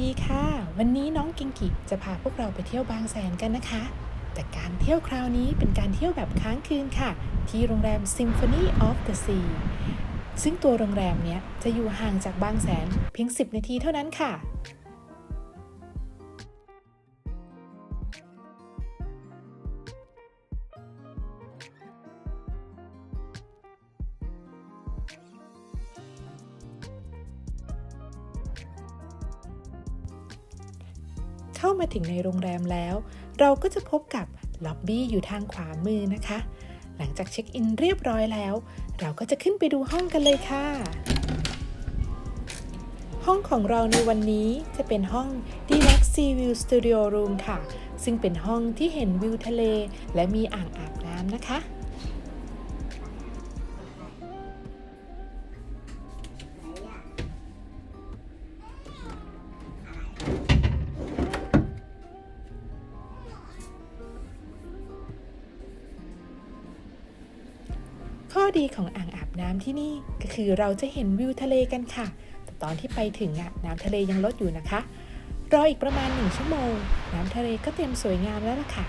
ดีค่ะ วันนี้น้องกิงกิจะพาพวกเราไปเที่ยวบางแสนกันนะคะ แต่การเที่ยวคราวนี้เป็นการเที่ยวแบบค้างคืนค่ะ ที่โรงแรม Symphony of the Sea ซึ่งตัวโรงแรมเนี้ยจะอยู่ห่างจากบางแสนเพียง 10 นาทีเท่านั้นค่ะ เข้ามาถึงในโรงแรมแล้ว เราก็จะพบกับล็อบบี้อยู่ทางขวามือนะคะ หลังจากเช็คอินเรียบร้อยแล้ว เราก็จะขึ้นไปดูห้องกันเลยค่ะ ห้องของเราในวันนี้จะเป็นห้อง Deluxe Sea View Studio Room ค่ะ ซึ่งเป็นห้องที่เห็นวิวทะเล และมีอ่างอาบน้ำนะคะ ดีของอ่างอาบน้ำที่นี่ก็คือเราจะเห็นวิวทะเลกันค่ะ แต่ตอนที่ไปถึงอะน้ำทะเลยังลดอยู่นะคะ รออีกประมาณหนึ่งชั่วโมง น้ำทะเลก็เต็มสวยงามแล้วล่ะค่ะ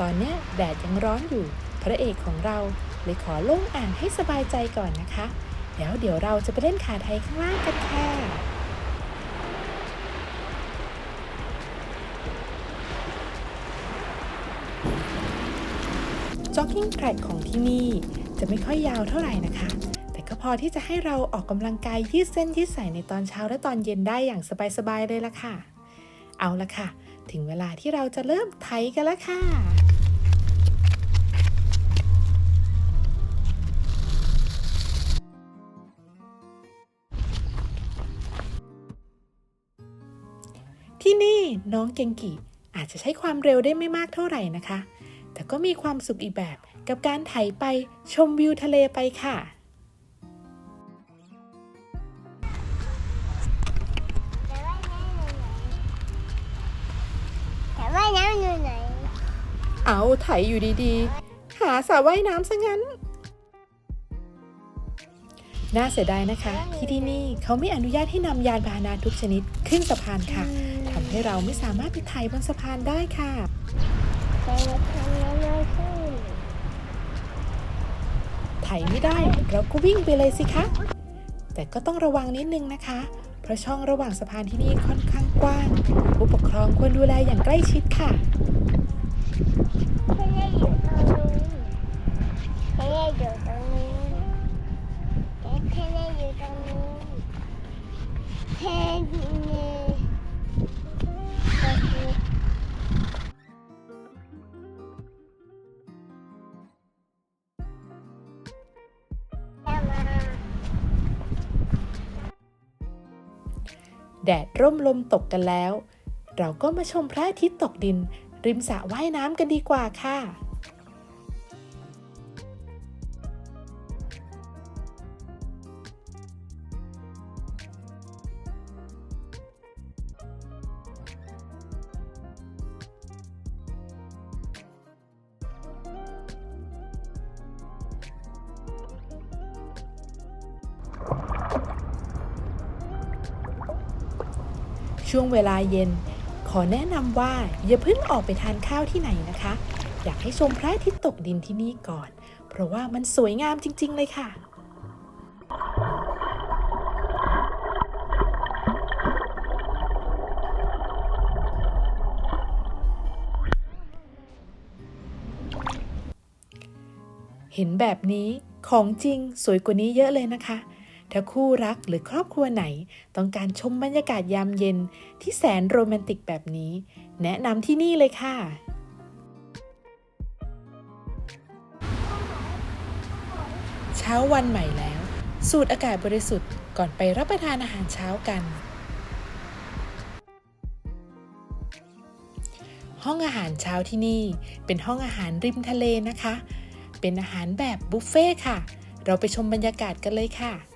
ตอนนี้แดดยังร้อนอยู่ พระเอกของเราเลยขอลงอ่างให้สบายใจก่อนนะคะ แล้วเดี๋ยวเราจะไปเล่นขาไทยข้างล่างกันค่ะ จ็อกกิ้งแทร็กของที่นี่จะไม่ค่อยยาวเท่าไหร่นะคะ แต่ก็พอที่จะให้เราออกกำลังกายยืดเส้นยืดสายในตอนเช้าและตอนเย็นได้อย่างสบายๆเลยละค่ะ เอาละค่ะ ถึงเวลาที่เราจะเริ่มไถกันล้วค่ะที่นี่น้องเกงกิอาจจะใช้ความเร็วได้ไม่มากเท่าไหร่นะคะ แต่ก็มีความสุขอีกแบบกับการไถไปชมวิวทะเลไปค่ะแต่ว่ายน้ำอยู่ไหน เอาไถอยู่ดีๆ หาสระว่ายน้ำซะงั้น น่าเสียดายนะคะ ที่ที่นี่เขาไม่อนุญาตให้นำยานพาหนะทุกชนิดขึ้นสะพานค่ะทำให้เราไม่สามารถไปไถบนสะพานได้ค่ะ แต่เราทำแล้วไม่ขึ้น ไถไม่ได้ เราก็วิ่งไปเลยสิคะ แต่ก็ต้องระวังนิดนึงนะคะ เพราะช่องระหว่างสะพานที่นี่ค่อนข้างกว้าง ผู้ปกครองควรดูแลอย่างใกล้ชิดค่ะแค่ได้อยู่ตรงนู้นแค่ได้อยู่ตรงนู้นแค่ได้อยู่ตรงนู้ แดดร่มลมตกกันแล้ว เราก็มาชมพระอาทิตย์ตกดิน ริมสระว่ายน้ำกันดีกว่าค่ะ ช่วงเวลาเย็น ขอแนะนำว่าอย่าเพิ่งออกไปทานข้าวที่ไหนนะคะ อยากให้ชมพระอาทิตย์ตกดินที่นี่ก่อน เพราะว่ามันสวยงามจริง ๆ เลยค่ะเห็นแบบนี้ของจริงสวยกว่านี้เยอะเลยนะคะ ถ้าคู่รักหรือครอบครัวไหน ต้องการชมบรรยากาศยามเย็นที่แสนโรแมนติกแบบนี้ แนะนำที่นี่เลยค่ะเช้าวันใหม่แล้ว สูดอากาศบริสุทธิ์ก่อนไปรับประทานอาหารเช้ากัน ห้องอาหารเช้าที่นี่ เป็นห้องอาหารริมทะเลนะคะ เป็นอาหารแบบบุฟเฟ่ต์ค่ะ เราไปชมบรรยากาศกันเลยค่ะ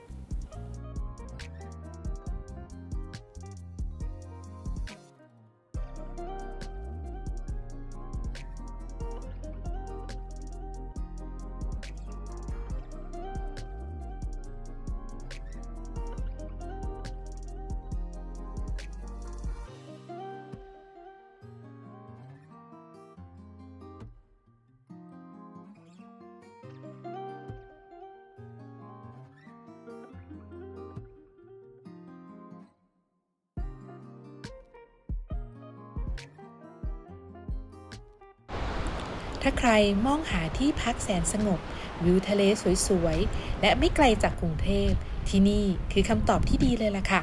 ถ้าใครมองหาที่พักแสนสงบ วิวทะเลสวยๆ และไม่ไกลจากกรุงเทพ ที่นี่คือคำตอบที่ดีเลยล่ะค่ะ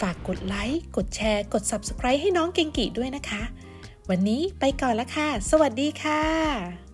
ฝากกดไลค์ กดแชร์ กด Subscribe ให้น้องเกงกิด้วยนะคะ วันนี้ไปก่อนละค่ะ สวัสดีค่ะ